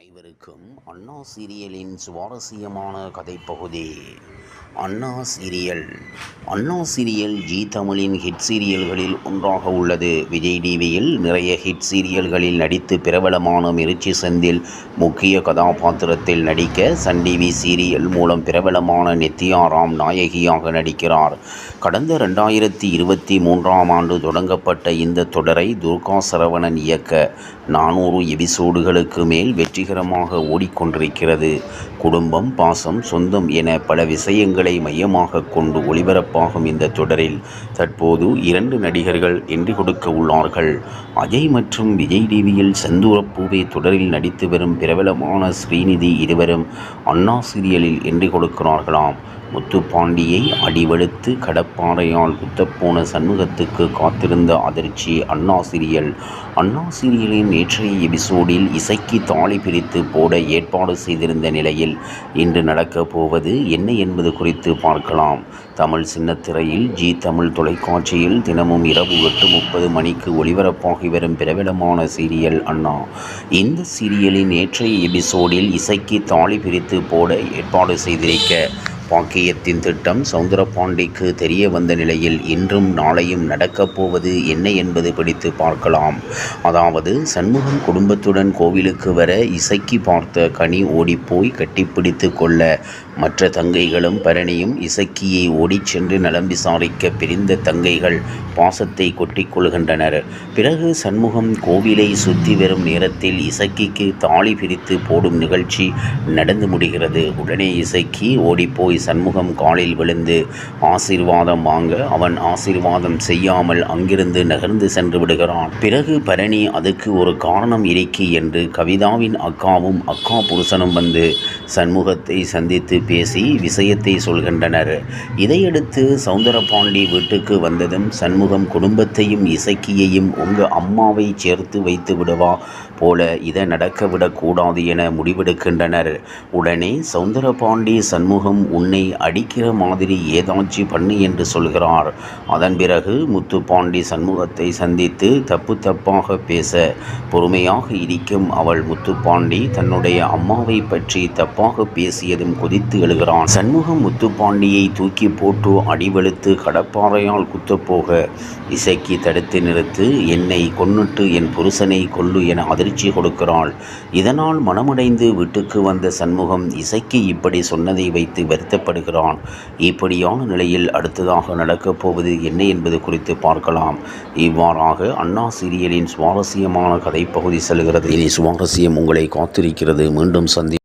அனைவருக்கும் அண்ணா சீரியலின் சுவாரஸ்யமான கதைப்பகுதி Anna serial. Anna serial Zee தமிழின் ஹிட் சீரியல்களில் ஒன்றாக உள்ளது. விஜய் டிவியில் நிறைய ஹிட் சீரியல்களில் நடித்து பிரபலமான மிருச்சி செந்தில் முக்கிய கதாபாத்திரத்தில் நடிக்க சன் டிவி சீரியல் மூலம் பிரபலமான நித்யாராம் நாயகியாக நடிக்கிறார். கடந்த ரெண்டாயிரத்தி இருபத்தி மூன்றாம் ஆண்டு தொடங்கப்பட்ட இந்த தொடரை துர்கா சரவணன் இயக்க நானூறு எபிசோடுகளுக்கு மேல் வெற்றிகரமாக ஓடிக்கொண்டிருக்கிறது. குடும்பம் பாசம் சொந்தம் என பல விஷயங்களை மையமாக கொண்டு ஒளிபரப்பாகும் இந்த தொடரில். தற்போது இரண்டு நடிகர்கள் என்று கொடுக்க உள்ளார்கள். அஜய் மற்றும் விஜய் டிவியில் செந்தூரப்பூவே தொடரில் நடித்து வரும் பிரபலமான ஸ்ரீநிதி இருவரும் அண்ணா சீரியலில் என்று கொடுக்கிறார்களாம். முத்துப்பாண்டியை அடிவெடுத்து கடப்பாறையால் குத்தப்போன சண்முகத்துக்கு காத்திருந்த அதிர்ச்சி அண்ணா சீரியல் அண்ணா சீரியலின் நேற்றைய எபிசோடில் இசைக்கு தாலி பிரித்து போட ஏற்பாடு செய்திருந்த நிலையில் இன்று நடக்கப் போவது என்ன என்பது குறித்து பார்க்கலாம். தமிழ் சின்னத்திரையில் ஜி தமிழ் தொலைக்காட்சியில் தினமும் இரவு எட்டு முப்பது மணிக்கு ஒளிபரப்பாகி வரும் பிரபலமான சீரியல் அண்ணா. இந்த சீரியலின் நேற்றைய எபிசோடில் இசைக்கு தாலி பிரித்து போட ஏற்பாடு செய்திருக்க பாக்கியத்தின் திட்டம் சவுந்தரபாண்டிக்கு தெரிய வந்த நிலையில் இன்றும் நாளையும் நடக்கப் போவது என்ன என்பது பிடித்து பார்க்கலாம். அதாவது சண்முகம் குடும்பத்துடன் கோவிலுக்கு வர இசைக்கு பார்த்த கனி ஓடிப்போய் கட்டிப்பிடித்து கொள்ள மற்ற தங்கைகளும் பரணியும் இசக்கியை ஓடிச் சென்று நலம் விசாரிக்க பிரிந்த தங்கைகள் பாசத்தை கொட்டிக்கொள்கின்றனர் பிறகு சண்முகம் கோவிலை சுற்றி வரும் நேரத்தில் இசக்கிக்கு தாலி பிரித்து போடும் நிகழ்ச்சி நடந்து முடிகிறது. உடனே இசக்கி ஓடிப்போய் சண்முகம் காலில் விழுந்து ஆசீர்வாதம் வாங்க அவன் ஆசீர்வாதம் செய்யாமல் அங்கிருந்து நகர்ந்து சென்று விடுகிறான். பிறகு பரணி அதுக்கு ஒரு காரணம் இருக்கி என்று கவிதாவின் அக்காவும் அக்கா புருஷனும் வந்து சண்முகத்தை சந்தித்து பேசி விஷயத்தை சொல்கின்றனர். இதையடுத்து சவுந்தரபாண்டி வீட்டுக்கு வந்ததும் சண்முகம் குடும்பத்தையும் இசக்கியையும் உங்கள் அம்மாவை சேர்த்து வைத்து விடுவா போல இதை நடக்க விடக்கூடாது என முடிவெடுக்கின்றனர். உடனே சவுந்தரபாண்டி சண்முகம் உன் உன்னை அடிக்கிற மாதிரி ஏதாச்சும் பண்ணு என்று சொல்கிறார். அதன் பிறகு முத்துப்பாண்டி சண்முகத்தை சந்தித்து தப்பு தப்பாக பேச பொறுமையாக இருக்கும் அவள் முத்துப்பாண்டி தன்னுடைய அம்மாவை பற்றி தப்பாக பேசியதும் கொதித்து எழுகிறான். சண்முகம் முத்துப்பாண்டியை தூக்கி போட்டு அடிவெழுத்து கடப்பாறையால் குத்தப்போக இசைக்கு தடுத்து நிறுத்து என்னை கொன்னுட்டு என் புருஷனை கொல்லு என அதிர்ச்சி கொடுக்கிறாள். இதனால் மனமடைந்து வீட்டுக்கு வந்த சண்முகம் இசைக்கு இப்படி சொன்னதை வைத்து வருத்தப்படுகிறான் இப்படியான நிலையில் அடுத்ததாக நடக்கப் போவது என்ன என்பது குறித்து பார்க்கலாம். இவ்வாறாக அண்ணா சீரியலின் சுவாரஸ்யமான கதைப்பகுதி செல்கிறது. இனி சுவாரஸ்யம் உங்களை காத்திருக்கிறது. மீண்டும் சந்தி